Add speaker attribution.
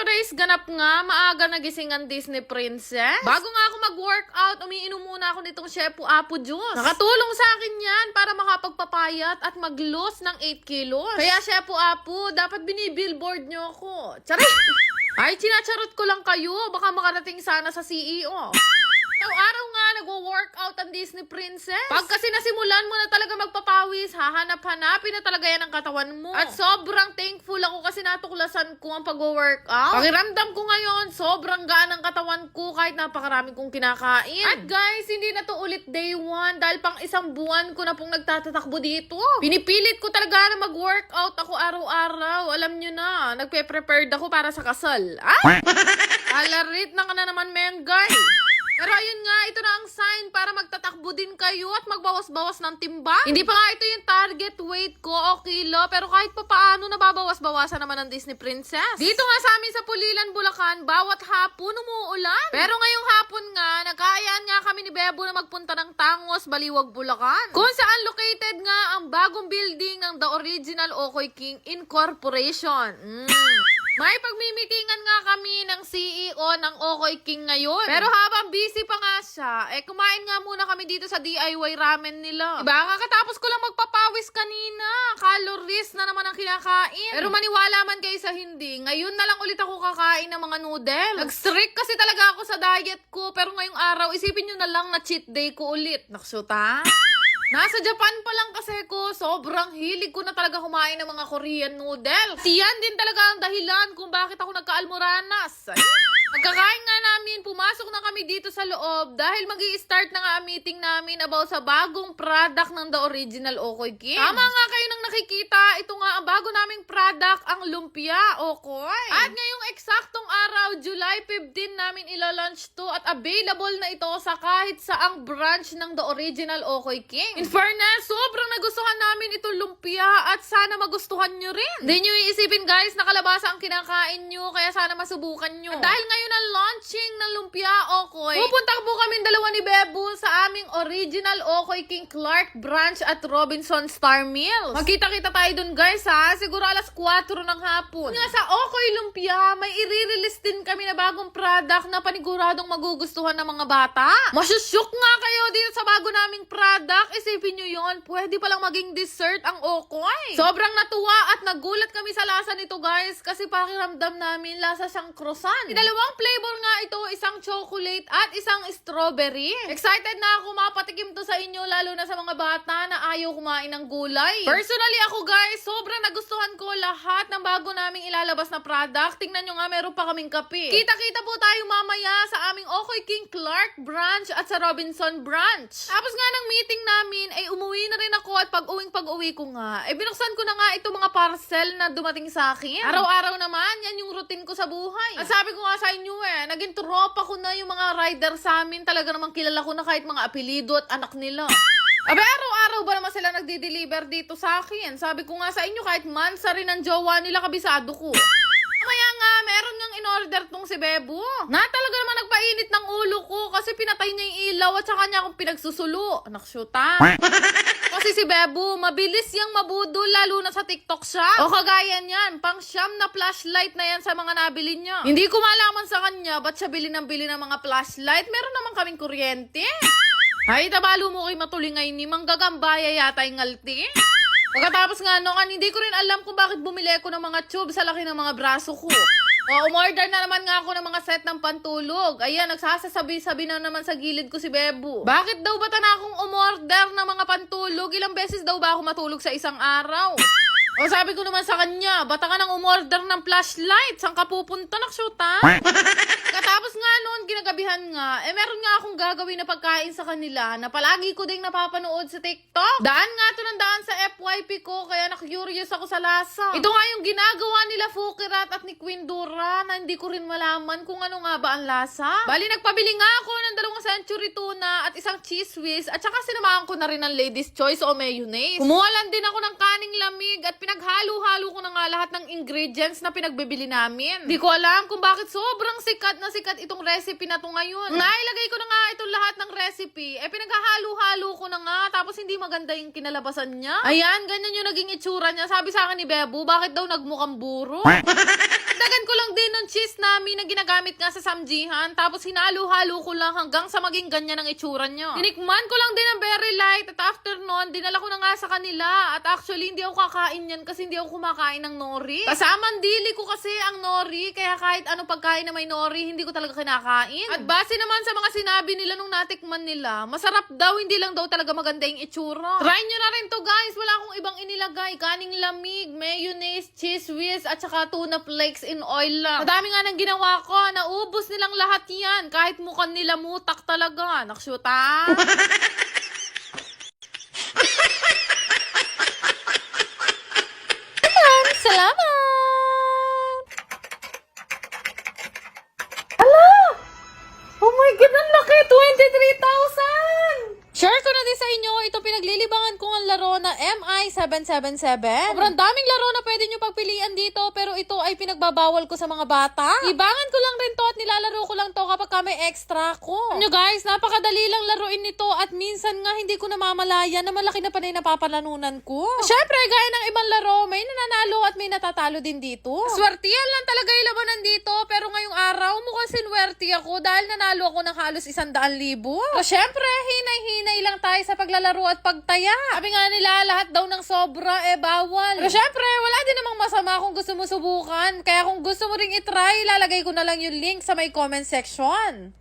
Speaker 1: today's ganap nga, maaga nagising ang Disney Princess. Bago nga ako mag-workout, umiinom muna ako nitong Shepu Apo Juice. Nakatulong sa akin yan para makapagpapayat at mag-lose ng 8 kilos. Kaya Shepu Apo, dapat binibillboard nyo ako. Charay! Ay, sinacharot ko lang kayo. Baka makarating sana sa CEO. Araw-araw nga nagwo-workout ang Disney Princess. Pag kasi nasimulan mo na talaga magpapawis, hahanap-hanapin na talaga yan ang katawan mo. At sobrang thankful ako kasi natuklasan ko ang pag-workout. Pakiramdam ko ngayon, sobrang gaan ang katawan ko kahit napakarami kong kinakain. At guys, hindi na to ulit day one dahil pang isang buwan ko na pong nagtatatakbo dito. Pinipilit ko talaga na mag-workout ako araw-araw. Alam nyo na, nagpe-prepared ako para sa kasal. Ah? Alarit na ka na naman, Mengay. Magtatakbo din kayo at magbawas-bawas ng timbang. Hindi pa nga ito yung target weight ko o kilo, pero kahit pa paano nababawas-bawasan naman ng Disney Princess. Dito nga sa amin sa Pulilan, Bulacan, bawat hapon umuulan. Pero ngayong hapon nga, nagkaayaan nga kami ni Bebo na magpunta ng Tangos, Baliwag, Bulacan. Kung saan located nga ang bagong building ng The Original Okoy King Incorporation. Mm. May pagmimitingan nga kami ng CEO ng Okoy King ngayon. Pero habang busy pa nga siya, eh kumain nga muna kami dito sa DIY ramen nila. Diba? Kakatapos ko lang magpapawis kanina. Calories na naman ang kinakain. Pero maniwala man kayo sa hindi, ngayon na lang ulit ako kakain ng mga noodles. Nag-strict kasi talaga ako sa diet ko, pero ngayong araw, isipin nyo na lang na cheat day ko ulit. Naksuta? Nasa Japan pa lang kasi ko, sobrang hilig ko na talaga kumain ng mga Korean noodles. Yan din talaga ang dahilan kung bakit ako nagkaalmoranas. Ay, Pagkakain nga namin, pumasok na kami dito sa loob dahil mag start na nga ang meeting namin about sa bagong product ng The Original Okoy King. Tama nga kayo nang nakikita, ito nga ang bago naming product, ang Lumpia Okoy. At ngayong eksaktong araw, July 15 namin ila-launch to at available na ito sa kahit saang branch ng The Original Okoy King. In fairness, sobrang nagustuhan namin itong lumpia at sana magustuhan nyo rin. Hindi nyo iisipin guys, nakalabasa ang kinakain nyo, kaya sana masubukan nyo. At dahil ngayon ang launching ng lumpia Okoy, pupunta po kami dalawa ni Bebo sa aming Original Okoy King Clark branch at Robinson Star Mills. Magkita-kita tayo dun guys ha, siguro alas 4 ng hapon. Nga sa Okoy Lumpia, may i-release din kami na bagong product na paniguradong magugustuhan ng mga bata. Masyusyok nga kayo dito sa bago naming product. Isipin nyo yon pwede palang maging dessert ang Okoy. Sobrang natuwa at nagulat kami sa lasa nito guys kasi pakiramdam namin lasa siyang croissant. Dalawang flavor nga ito, isang chocolate at isang strawberry. Excited na ako mapatikim to sa inyo lalo na sa mga bata na ayaw kumain ng gulay. Personally ako guys, sobrang nagustuhan ko lahat ng bago naming ilalabas na product. Tingnan nyo nga, meron pa kaming kape. Kita-kita po tayo mamaya sa aming Okoy King Clark branch at sa Robinson branch. Tapos nga ng meeting namin, ay umuwi na rin ako at pag-uwing pag-uwi ko nga, eh binuksan ko na nga itong mga parcel na dumating sa akin. Araw-araw naman, yan yung routine ko sa buhay. At sabi ko nga sa inyo eh, naging tropa ko na yung mga rider sa amin. Talaga namang kilala ko na kahit mga apelido at anak nila. Abe, araw-araw ba naman sila nagdi-deliver dito sa akin? Sabi ko nga sa inyo, kahit mansa rin ang jowa nila, kabisado ko. Mamaya nga, meron ngang in-order tong si Bebo. Na talaga naman nagpainit ng ulo ko kasi pinatay niya yung ilaw at saka niya akong pinagsusulo. Anak syuta. kasi si Bebo, mabilis yang mabudol lalo na sa TikTok siya. O kagaya niyan, pang siyam na flashlight na yan sa mga nabili niya. Hindi ko malaman sa kanya ba't siya bili ng bili ng mga flashlight. Meron naman kaming kuryente. Ay, tabalo mo kay matulingay ni manggagambaya yata yung ngalti. Pagkatapos nga nung hindi ko rin alam kung bakit bumili ako ng mga tube sa laki ng mga braso ko. O, umorder na naman nga ako ng mga set ng pantulog. Ayan, nagsasasabi-sabi na naman sa gilid ko si Bebo. Bakit daw ba na akong umorder ng mga pantulog? Ilang beses daw ba ako matulog sa isang araw? O sabi ko naman sa kanya, bata ka nang umorder ng flashlight. Saan ka pupunta? Naksyuta? Katapos nga noon, ginagabihan nga, eh meron nga akong gagawin na pagkain sa kanila na palagi ko ding napapanood sa TikTok. Daan nga to ng daan sa FYP ko, kaya na-curious ako sa lasa. Ito nga yung ginagawa nila Fukirat at ni Queen Dura na hindi ko rin malaman kung ano nga ba ang lasa. Bali, nagpabili nga ako ng dalawang century tuna at isang cheese whiz at saka sinamahan ko na rin ng Ladies Choice o mayonnaise. Kumuha lang din ako ng kaning lamig at pinaghalo-halo ko na nga lahat ng ingredients na pinagbibili namin. Di ko alam kung bakit sobrang sikat na sikat itong recipe na to ngayon. Nailagay ko na nga itong lahat ng recipe. Eh, pinaghahalo-halo ko na nga. Tapos hindi maganda yung kinalabasan niya. Ayan, ganyan yung naging itsura niya. Sabi sa akin ni Bebo, bakit daw nagmukhang buro? Dagan ko lang din ng cheese namin na ginagamit nga sa samjihan. Tapos hinalo-halo ko lang hanggang sa maging ganyan ang itsura niya. Tinikman ko lang din ang very light. At after nun, dinala ko na nga sa kanila. At actually, hindi ako kakain yan kasi hindi ako kumakain ng nori. Kasamang dili ko kasi ang nori. Kaya kahit ano pagkain na may nori, hindi ko talaga kinakain. At base naman sa mga sinabi nila nung natikman nila, masarap daw, hindi lang daw talaga maganda yung itsura. Try nyo na rin to guys. Wala akong ibang inilagay. Kaning lamig, mayonnaise, cheese whiz, at saka tuna flakes in oil lang. Madami nga nang ginawa ko. Naubos nilang lahat yan. Kahit mukhang nila mutak talaga. Nakshuta. Share ko na din sa inyo, ito pinaglilibangan ko ang laro na MI777. Sobrang daming laro na pwede nyo pagpilian dito, pero ito ay pinagbabawal ko sa mga bata. Ibangan ko lang rin to at nilalaro ko lang to kapag ka may extra ko. Nyo guys, napakadali lang laruin nito at minsan nga hindi ko namamalaya na malaki na pa na yung napapalanunan ko. Syempre, gaya ng ibang laro, may nananalo at may natatalo din dito. Swertiyan lang talaga yung labanan dito, pero ngayong araw mukhang sinwerte ako dahil nanalo ako ng halos isandaan libo. So, syempre, hinay-hinay lang tayo sa paglalaro at pagtaya. Sabi nga nila, lahat daw ng sobra, eh bawal. Pero syempre, wala din namang masama kung gusto mo subukan. Kaya kung gusto mo ring itry, lalagay ko na lang yung link sa may comment section.